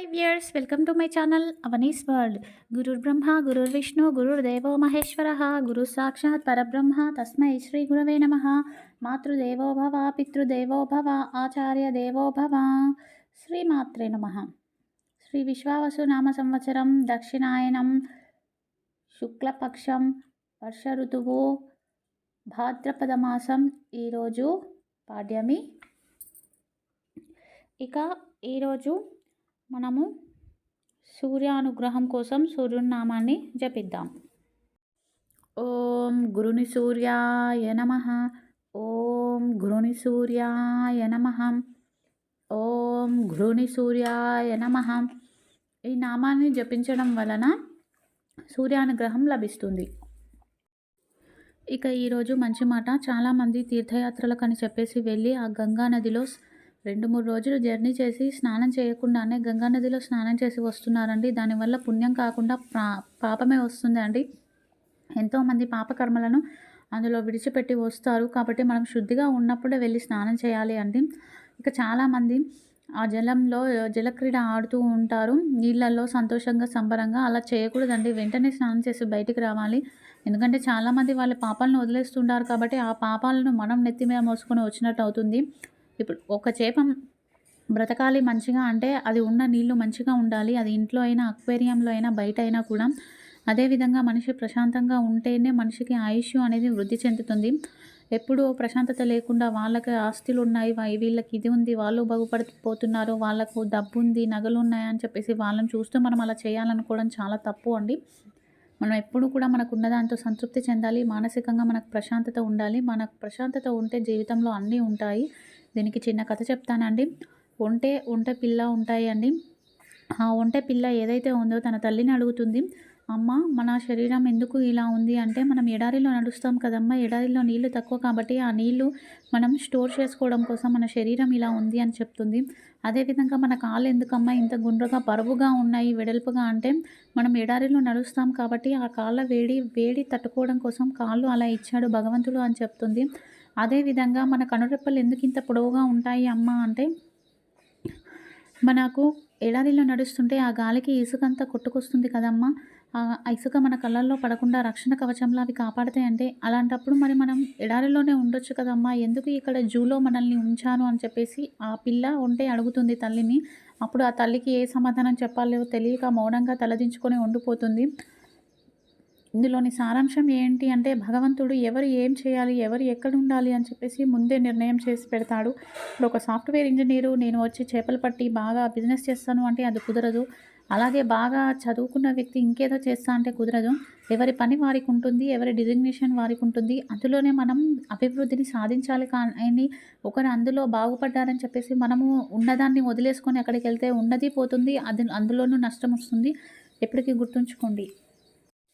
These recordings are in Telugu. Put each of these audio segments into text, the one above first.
Hi viewers welcome to my channel Avani's world గురుర్ బ్రహ్మ గురుర్ విష్ణు గురుర్ దేవో మహేశ్వర గురు సాక్షాత్ పరబ్రహ్మ తస్మై శ్రీ గురవే నమ మాతృదేవో భవ పితృదేవో భవ ఆచార్య దేవో భవ శ్రీమాత్రే నమ శ్రీ విశ్వావసు నామ సంవత్సరం దక్షిణాయనం శుక్లపక్షం వర్ష ఋతువు భాద్రపద మాసం ఈరోజు పాడ్యమి ఇక ఈరోజు మనము సూర్యానుగ్రహం కోసం సూర్యుని నామాన్ని జపిద్దాం. ఓం గురుని సూర్యాయ నమ. ఓం గురుని సూర్యాయ నమ. ఓం గురుని సూర్యాయ నమ. ఈ నామాన్ని జపించడం వలన సూర్యానుగ్రహం లభిస్తుంది. ఇక ఈరోజు మంచి మాట. చాలామంది తీర్థయాత్రలకు అని చెప్పేసి వెళ్ళి ఆ గంగా నదిలో రెండు మూడు రోజులు జర్నీ చేసి స్నానం చేయకుండానే గంగా నదిలో స్నానం చేసి వస్తున్నారండి. దానివల్ల పుణ్యం కాకుండా పా పాపమే వస్తుందండి ఎంతోమంది పాపకర్మలను అందులో విడిచిపెట్టి వస్తారు. కాబట్టి మనం శుద్ధిగా ఉన్నప్పుడే వెళ్ళి స్నానం చేయాలి అండి. ఇక చాలామంది ఆ జలంలో జలక్రీడ ఆడుతూ ఉంటారు. నీళ్ళల్లో సంతోషంగా సంబరంగా అలా చేయకూడదండి. వెంటనే స్నానం చేసి బయటికి రావాలి. ఎందుకంటే చాలామంది వాళ్ళ పాపాలను వదిలేస్తుంటారు. కాబట్టి ఆ పాపాలను మనం నెత్తి మీద మోసుకొని వచ్చినట్టు అవుతుంది. ఇప్పుడు ఒక చేప బ్రతకాలి మంచిగా అంటే అది ఉన్న నీళ్ళు మంచిగా ఉండాలి. అది ఇంట్లో అయినా అక్వేరియంలో అయినా బయట అయినా కూడా. అదేవిధంగా మనిషి ప్రశాంతంగా ఉంటేనే మనిషికి ఆయుష్ అనేది వృద్ధి చెందుతుంది. ఎప్పుడు ప్రశాంతత లేకుండా వాళ్ళకి ఆస్తులు ఉన్నాయి. వీళ్ళకి ఇది ఉంది. వాళ్ళు బాగుపడిపోతున్నారు. వాళ్ళకు డబ్బు ఉంది నగలు ఉన్నాయని చెప్పేసి వాళ్ళని చూస్తూ మనం అలా చేయాలనుకోవడం చాలా తప్పు అండి. మనం ఎప్పుడు కూడా మనకు ఉన్నదాంతో సంతృప్తి చెందాలి. మానసికంగా మనకు ప్రశాంతత ఉండాలి. మనకు ప్రశాంతత ఉంటే జీవితంలో అన్నీ ఉంటాయి. దీనికి చిన్న కథ చెప్తానండి. ఒంటే ఒంటె పిల్ల ఉంటాయి అండి ఆ ఒంటె పిల్ల ఏదైతే ఉందో తన తల్లిని అడుగుతుంది. అమ్మ మన శరీరం ఎందుకు ఇలా ఉంది? అంటే మనం ఎడారిలో నడుస్తాం కదమ్మా ఎడారిలో నీళ్ళు తక్కువ కాబట్టి ఆ నీళ్ళు మనం స్టోర్ చేసుకోవడం కోసం మన శరీరం ఇలా ఉంది అని చెప్తుంది. అదేవిధంగా మన కాళ్ళు ఎందుకమ్మా ఇంత గుండ్రగా బరువుగా ఉన్నాయి వెడల్పుగా అంటే మనం ఎడారిలో నడుస్తాం కాబట్టి ఆ కాళ్ళ వేడి వేడి తట్టుకోవడం కోసం కాళ్ళు అలా ఇచ్చాడు భగవంతుడు అని చెప్తుంది. అదేవిధంగా మన కనురెప్పలు ఎందుకు ఇంత పొడవుగా ఉంటాయి అమ్మ అంటే మనకు ఎడారిలో నడుస్తుంటే ఆ గాలికి ఇసుకంతా కొట్టుకొస్తుంది కదమ్మా. ఇసుక మన కళ్ళల్లో పడకుండా రక్షణ కవచంలో అవి కాపాడతాయంటే అలాంటప్పుడు మరి మనం ఎడారిలోనే ఉండొచ్చు కదమ్మా. ఎందుకు ఇక్కడ జూలో మనల్ని ఉంచాను అని చెప్పేసి ఆ పిల్ల ఉంటే అడుగుతుంది తల్లిని. అప్పుడు ఆ తల్లికి ఏ సమాధానం చెప్పాలో తెలియక మౌనంగా తలదించుకొని ఉండిపోతుంది. ఇందులోని సారాంశం ఏంటి అంటే భగవంతుడు ఎవరు ఏం చేయాలి ఎవరు ఎక్కడ ఉండాలి అని చెప్పేసి ముందే నిర్ణయం చేసి పెడతాడు. ఇప్పుడు ఒక సాఫ్ట్వేర్ ఇంజనీరు నేను వచ్చి చేపలు పట్టి బాగా బిజినెస్ చేస్తాను అంటే అది కుదరదు. అలాగే బాగా చదువుకున్న వ్యక్తి ఇంకేదో చేస్తా అంటే కుదరదు. ఎవరి పని వారికి ఉంటుంది ఎవరి డిజిగ్నేషన్ వారికి ఉంటుంది. అందులోనే మనం అభివృద్ధిని సాధించాలి కానీ ఒకరు అందులో బాగుపడ్డారని చెప్పేసి మనము ఉన్నదాన్ని వదిలేసుకొని అక్కడికి వెళ్తే ఉన్నది పోతుంది అది అందులోనూ నష్టం వస్తుంది. ఎప్పటికీ గుర్తుంచుకోండి.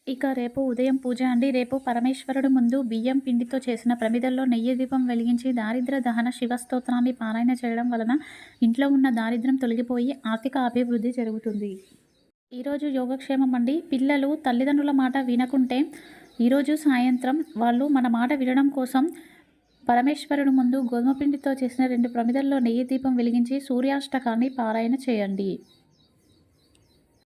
ఇక రేపు ఉదయం పూజ అండి. రేపు పరమేశ్వరుడు ముందు బియ్యం పిండితో చేసిన ప్రమిదల్లో నెయ్యి దీపం వెలిగించి దారిద్ర దహన శివస్తోత్రాన్ని పారాయణ చేయడం వలన ఇంట్లో ఉన్న దారిద్ర్యం తొలగిపోయి ఆర్థిక అభివృద్ధి జరుగుతుంది. ఈరోజు యోగక్షేమం అండి. పిల్లలు తల్లిదండ్రుల మాట వినకుంటే ఈరోజు సాయంత్రం వాళ్ళు మన మాట వినడం కోసం పరమేశ్వరుడు ముందు గోధుమ పిండితో చేసిన రెండు ప్రమిదల్లో నెయ్యి దీపం వెలిగించి సూర్యాష్టకాన్ని పారాయణ చేయండి.